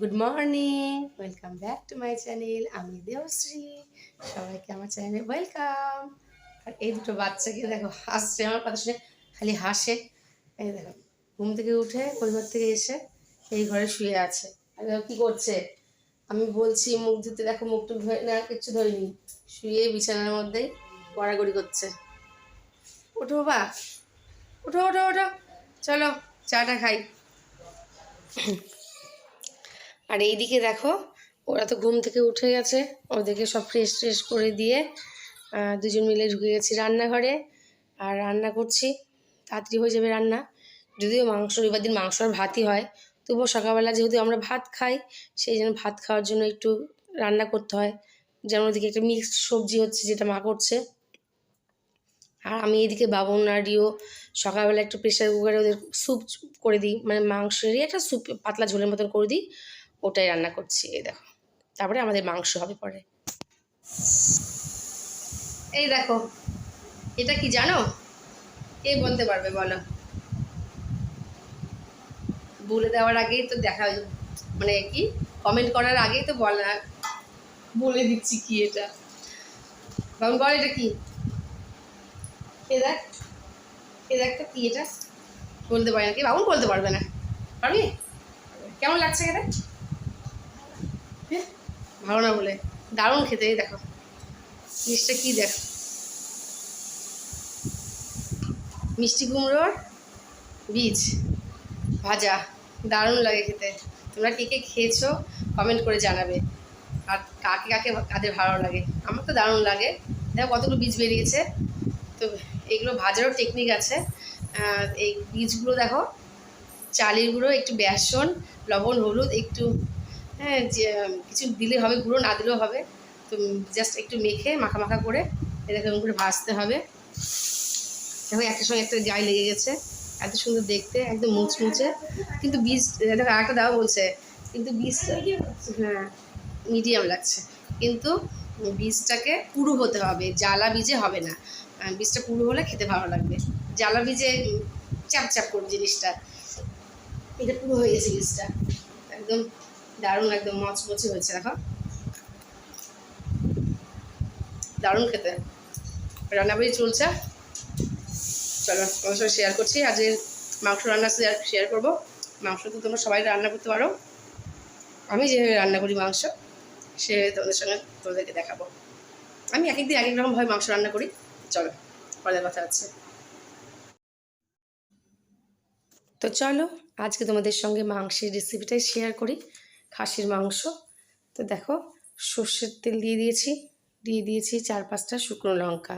Good morning welcome back to my channel আমি দেবশ্রী। সবাইকে আমার চ্যানেলে ওয়েলকাম আর এই দুটো বাচ্চাকে দেখো, হাসছে, আমার কথা শুনে খালি হাসে। এই দেখো, ঘুম থেকে উঠে পরিবার থেকে এসে এই ঘরে শুয়ে আছে। আর দেখো কী করছে? আমি বলছি, মুখ ধুতে দেখো, মুখ টুক ধরে না, কিচ্ছু ধরিনি। শুয়ে বিছানার মধ্যেই গড়াগড়ি করছে। ওঠো বাবা। ওঠো ওঠো ওঠো। চলো চাটা খাই। আর এইদিকে দেখো, ওরা তো ঘুম থেকে উঠে গেছে। ওদেরকে সব ফ্রেশ ট্রেশ করে দিয়ে দুজন মিলে ঢুকে গেছি রান্নাঘরে। আর রান্না করছি, তাড়াতাড়ি হয়ে যাবে রান্না। যদিও মাংস, রবিবার দিন মাংস আর ভাতই হয়। তবুও সকালবেলা যেহেতু আমরা ভাত খাই, সেই জন্য ভাত খাওয়ার জন্য একটু রান্না করতে হয়। যেমন ওদিকে একটা মিক্সড সবজি হচ্ছে যেটা মা করছে। আর আমি এদিকে বাবন রিও সকালবেলা একটু প্রেশার কুকারে ওদের স্যুপ করে দিই। মানে মাংসেরই একটা স্যুপ পাতলা ঝোলের মতন করে দিই। ওটাই রান্না করছি, এই দেখো। তারপরে আমাদের মাংস হবে পরে। এই দেখো, এটা কি জানো? কে বলতে পারবে বলো? বলে দেওয়ার আগেই তো দেখা মানে কি কমেন্ট করার আগেই তো বলা, বলে দিচ্ছি কি এটা। বাবন বল এটা কি? এ দেখ এ দেখ তো কি এটা। বলতে পারে না কি বাবুন বলতে পারবে না। পারবি? কেমন লাগছে খেতে? হ্যাঁ, ভালো না বলে। দারুণ খেতে দেখো। জিনিসটা কি দেখো? মিষ্টি কুমড়োর বীজ। ভাজা। দারুণ লাগে খেতে। তোমরা কে কে খেয়েছো কমেন্ট করে জানাবে। আর কাকে কাকে কাদের ভালো লাগে? আমার তো দারুণ লাগে। দেখো কতগুলো বীজ বেরিয়েছে। তো এগুলো ভাজারও টেকনিক আছে। এই বীজগুলো দেখো। চালের গুঁড়ো একটু বেসন লবণ হলুদ একটু হ্যাঁ যে কিছু দিলে হবে, গুঁড়ো না দিলেও হবে। তো জাস্ট একটু মেখে, মাখা মাখা করে এরকম করে ভাজতে হবে। দেখো, একটা সঙ্গে একটা গায়ে লেগে গেছে। এত সুন্দর দেখতে, একদম মুচমুচে। কিন্তু বীজ, দেখো, আরেকটা দাও বলছে, কিন্তু বীজটা হ্যাঁ মিডিয়াম লাগছে। কিন্তু বীজটাকে পুরু হতে হবে, জ্বালা বীজে হবে না। বীজটা পুরু হলে খেতে ভালো লাগবে। জ্বালা বীজে চাপ চাপ করবে জিনিসটা। এটা পুরো হয়ে গেছে বীজটা। একদম দারুণ একদম মচমচে হয়েছে, দেখো। দারুণ খেতে। রান্নাবাড়ি চলছে। চলো তোমার সঙ্গে শেয়ার করছি। আজকে মাংস রান্না শেয়ার শেয়ার করব। মাংস তো তোমরা সবাই রান্না করতে পারো। আমি যেভাবে রান্না করি মাংস, সে তোমাদের সঙ্গে তোমাদেরকে দেখাবো। আমি এক একদিন এক এক রকমভাবে মাংস রান্না করি। চলো, পরের কথা আছে তো চলো, আজকে তোমাদের সঙ্গে মাংসের রেসিপিটাই শেয়ার করি। খাসির মাংস। তো দেখো, সর্ষের তেল দিয়ে দিয়েছি দিয়ে দিয়েছি চার পাঁচটা শুকনো লঙ্কা।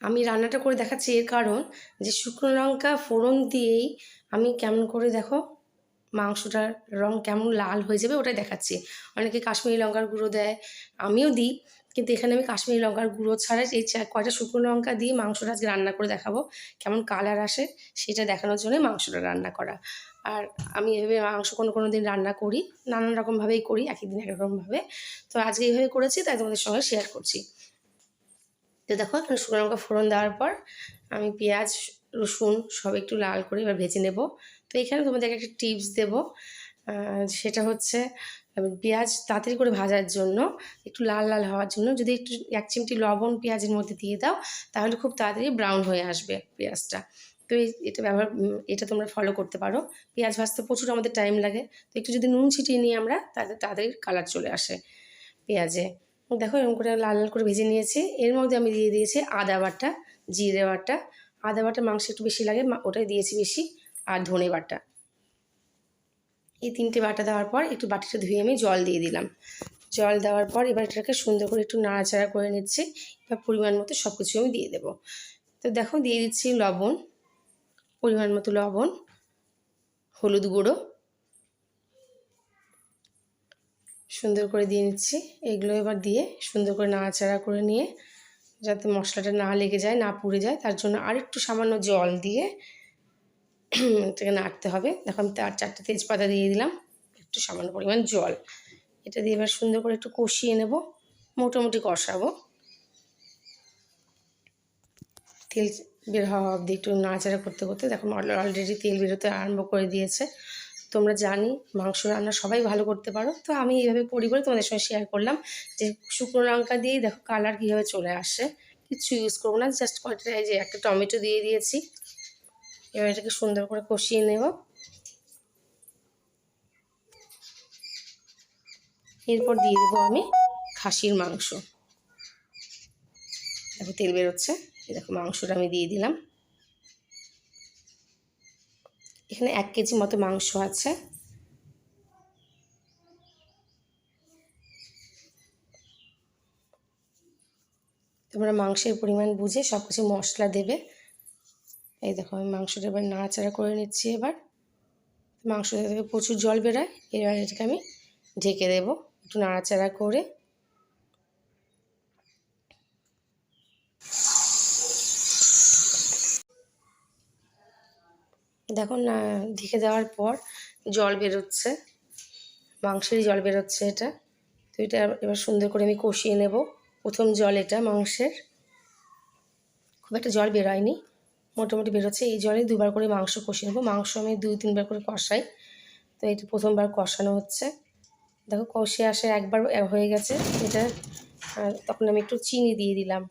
আমি রান্নাটা করে দেখাচ্ছি এর কারণ যে শুকনো লঙ্কা ফোড়ন দিয়েই আমি কেমন করে দেখো মাংসটার রং কেমন লাল হয়ে যাবে ওটাই দেখাচ্ছি। অনেকে কাশ্মীরি লঙ্কার গুঁড়ো দেয়, আমিও দিই, কিন্তু এখানে আমি কাশ্মীরি লঙ্কার গুঁড়ো ছাড়া এই কয়টা শুকনো লঙ্কা দিয়ে মাংসটা আজকে রান্না করে দেখাবো, কেমন কালার আসে সেটা দেখানোর জন্য মাংসটা রান্না করা। আর আমি এভাবে মাংস কোনো কোনো দিন রান্না করি, নানান রকমভাবেই করি এক দিন এক রকমভাবে। তো আজকে এইভাবে করেছি, তাই তোমাদের সঙ্গে শেয়ার করছি। তো দেখো এখানে শুকনো লঙ্কা ফোড়ন দেওয়ার পর আমি পেঁয়াজ, রসুন সব একটু লাল করে এবার ভেজে নেব। তো এখানে তোমাদেরকে একটা টিপস দেব। সেটা হচ্ছে পেঁয়াজ তাড়াতাড়ি করে ভাজার জন্য, একটু লাল লাল হওয়ার জন্য যদি একটু এক চিমটি লবণ পেঁয়াজের মধ্যে দিয়ে দাও, তাহলে খুব তাড়াতাড়ি ব্রাউন হয়ে আসবে পেঁয়াজটা। তো এটা ব্যবহার এটা তোমরা ফলো করতে পারো। পেঁয়াজ ভাজতে প্রচুর আমাদের টাইম লাগে। তো একটু যদি নুন ছিটিয়ে নিই আমরা, তাহলে তাড়াতাড়ি কালার চলে আসে পেঁয়াজে। দেখো এরকম করে লাল লাল করে ভেজে নিয়েছি। এর মধ্যে আমি দিয়ে দিয়েছি আদা বাটা, জিরে বাটা। আদা বাটা মাংস একটু বেশি লাগে ওটাই দিয়েছি বেশি। আর ধনে বাটা। এই তিনটে বাটা দেওয়ার পর একটু বাটিটা ধুয়ে আমি জল দিয়ে দিলাম। জল দেওয়ার পর এবার এটাকে সুন্দর করে একটু নাড়াচাড়া করে নিচ্ছি। এবার পরিমাণ মতো সব কিছু আমি দিয়ে দেবো। তো দেখো দিয়ে দিচ্ছি লবণ। পরিমাণ মতো লবণ, হলুদ গুঁড়ো। সুন্দর করে দিয়ে নিচ্ছি। এগুলো এবার দিয়ে সুন্দর করে নাড়াচাড়া করে নিয়ে, যাতে মশলাটা না লেগে যায়, না পুড়ে যায়, তার জন্য আরেকটু সামান্য জল দিয়ে এটাকে নাড়তে হবে। দেখো আমি তার চারটে তেজপাতা দিয়ে দিলাম, একটু সামান্য পরিমাণ জল। এটা দিয়ে এবার সুন্দর করে একটু কষিয়ে নেব, মোটামুটি কষাবো। তেল বের হওয়া অবধি একটু নাড়াচাড়া করতে করতে দেখো অলরেডি তেল বেরোতে আরম্ভ করে দিয়েছে। তোমরা জানি মাংস রান্না সবাই ভালো করতে পারো। তো আমি এইভাবে করি বলে তোমাদের সঙ্গে শেয়ার করলাম যে শুকনো লঙ্কা দিয়েই দেখো কালার কীভাবে চলে আসে। কিছু ইউজ করব না জাস্ট কয়েকটা যে একটা টমেটো দিয়ে দিয়েছি। এবার এটাকে সুন্দর করে কষিয়ে নেব। এরপর দিয়ে দেবো আমি খাসির মাংস। দেখো তেল বেরোচ্ছে। দেখো মাংসটা আমি দিয়ে দিলাম। এখানে এক কেজি মতো মাংস আছে। তোমরা মাংসের পরিমাণ বুঝে সব কিছু মশলা দেবে। এই দেখো, আমি মাংসটা এবার নাড়াচাড়া করে নিচ্ছি এবার। মাংসটা থেকে প্রচুর জল বেরোয়, এবার এটাকে আমি ঢেকে দেবো। একটু নাড়াচাড়া করে দেখো না, ঢেকে দেওয়ার পর জল বেরোচ্ছে। মাংসেরই জল বেরোচ্ছে এটা। তো এটা এবার সুন্দর করে আমি কষিয়ে নেব। প্রথম জল এটা মাংসের। খুব একটা জল বেরোয়নি, মোটামুটি বেরোচ্ছে। এই জলে দুবার করে মাংস কষিয়ে নেব। মাংস আমি দুই, তিনবার করে কষাই। তো এটা প্রথমবার কষানো হচ্ছে। দেখো কষে আসে একবার হয়ে গেছে। এটা তখন আমি একটু চিনি দিয়ে দিলাম।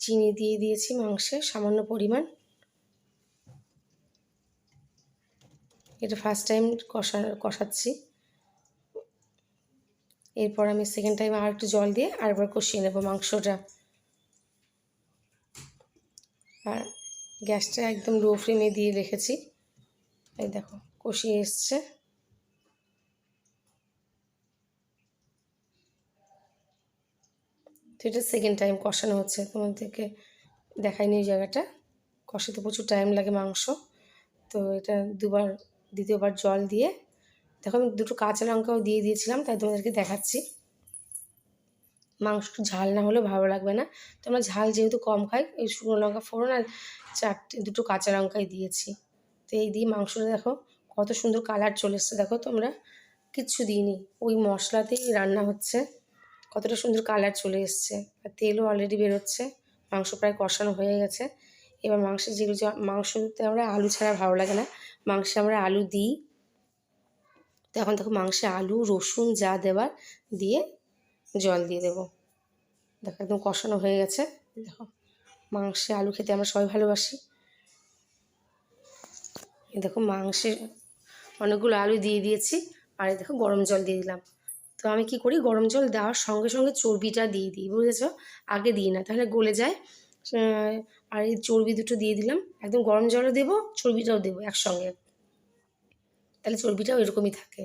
চিনি দিয়ে দিয়েছি মাংসে সামান্য পরিমাণ। এটা ফার্স্ট টাইম কষা, কষাচ্ছি। এরপর আমি সেকেন্ড টাইম আর একটু জল দিয়ে আরেকবার কষিয়ে নেব মাংসটা। আর গ্যাসটা একদম লো ফ্লেমে দিয়ে রেখেছি। এই দেখো, কষিয়ে এসছে। তো এটা সেকেন্ড টাইম কষানো হচ্ছে। তোমাদেরকে দেখায়নি ওই জায়গাটা। কষাতে প্রচুর টাইম লাগে মাংস। তো এটা দুবার দ্বিতীয়বার জল দিয়ে। দেখো আমি দুটো কাঁচা লঙ্কাও দিয়ে দিয়েছিলাম, তাই তোমাদেরকে দেখাচ্ছি। মাংস ঝাল না হলেও ভালো লাগবে না। তো আমরা ঝাল যেহেতু কম খাই ওই শুকনো লঙ্কা ফোড়ন আর চারটে, দুটো কাঁচা লঙ্কাই দিয়েছি। তো এই দিয়ে মাংসটা দেখো, কত সুন্দর কালার চলে এসছে। দেখো তোমরা, কিচ্ছু দিইনি। ওই মশলাতেই রান্না হচ্ছে। কতটা সুন্দর কালার চলে এসছে। আর তেলও অলরেডি বেরোচ্ছে। মাংস প্রায় কষানো হয়ে গেছে। এবার মাংসের যেগুলো মাংসতে আমরা আলু ছাড়া ভালো লাগে না। মাংসে আমরা আলু দিই। তো এখন দেখো মাংসে আলু, রসুন যা দেওয়ার দিয়ে জল দিয়ে দেবো। দেখো একদম কষানো হয়ে গেছে। দেখো মাংসে আলু খেতে আমরা সবাই ভালোবাসি। দেখো মাংসে অনেকগুলো আলু দিয়ে দিয়েছি। আর দেখো গরম জল দিয়ে দিলাম। তো আমি কি করি? গরম জল দেওয়ার সঙ্গে সঙ্গে চর্বিটা দিয়ে দিই, বুঝেছ? আগে দিই না, তাহলে গলে যায়। আর এই চর্বি দুটো দিয়ে দিলাম। একদম গরম জলও দেবো, চর্বিটাও দেবো একসঙ্গে। তাহলে চর্বিটাও এরকমই থাকে।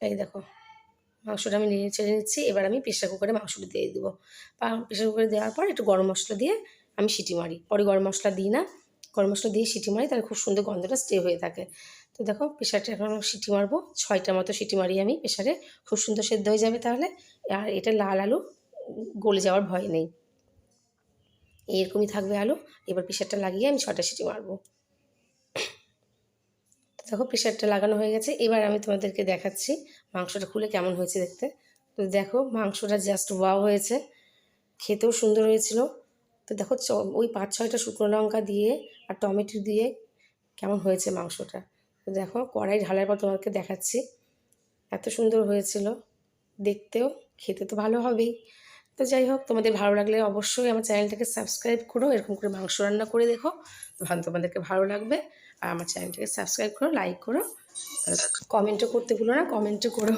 এই দেখো, মাংসটা আমি নিয়ে ছেড়ে নিচ্ছি। এবার আমি প্রেশার কুকারে মাংসটা দিয়ে দেবো। প্রেশার কুকারে দেওয়ার পর একটু গরম মশলা দিয়ে আমি সিটি মারি। পরে গরম মশলা দিই না। গরম মশলা দিয়ে সিটি মারি, তাহলে খুব সুন্দর গন্ধটা স্টে হয়ে থাকে। তো দেখো প্রেশারটা এখন সিটি মারবো। ছয়টা মতো সিটি মারি আমি প্রেশারে খুব সুন্দর সেদ্ধ হয়ে যাবে তাহলে। আর এটা লাল আলু গলে যাওয়ার ভয় নেই। এরকমই থাকবে আলু। এবার প্রেশারটা লাগিয়ে আমি ছটা সিটি মারবো। দেখো প্রেশারটা লাগানো হয়ে গেছে। এবার আমি তোমাদেরকে দেখাচ্ছি মাংসটা খুলে কেমন হয়েছে দেখতে। তো দেখো মাংসটা জাস্ট ওয়াও হয়েছে। খেতেও সুন্দর হয়েছিল। তো দেখো ওই পাঁচ ছয়টা শুকনো লঙ্কা দিয়ে আর টমেটো দিয়ে কেমন হয়েছে মাংসটা। তো দেখো কড়াই ঢালার পর তোমাকে দেখাচ্ছি। এত সুন্দর হয়েছিল। দেখতেও খেতে তো ভালো হবেই। তো যাই হোক, তোমাদের ভালো লাগলে অবশ্যই আমার চ্যানেলটাকে সাবস্ক্রাইব করো, এরকম করে মাংস রান্না করে দেখো। তখন তোমাদেরকে ভালো লাগবে। আর আমার চ্যানেলটাকে সাবস্ক্রাইব করো, লাইক করো। কমেন্টও করতে ভুলো না কমেন্টও করো।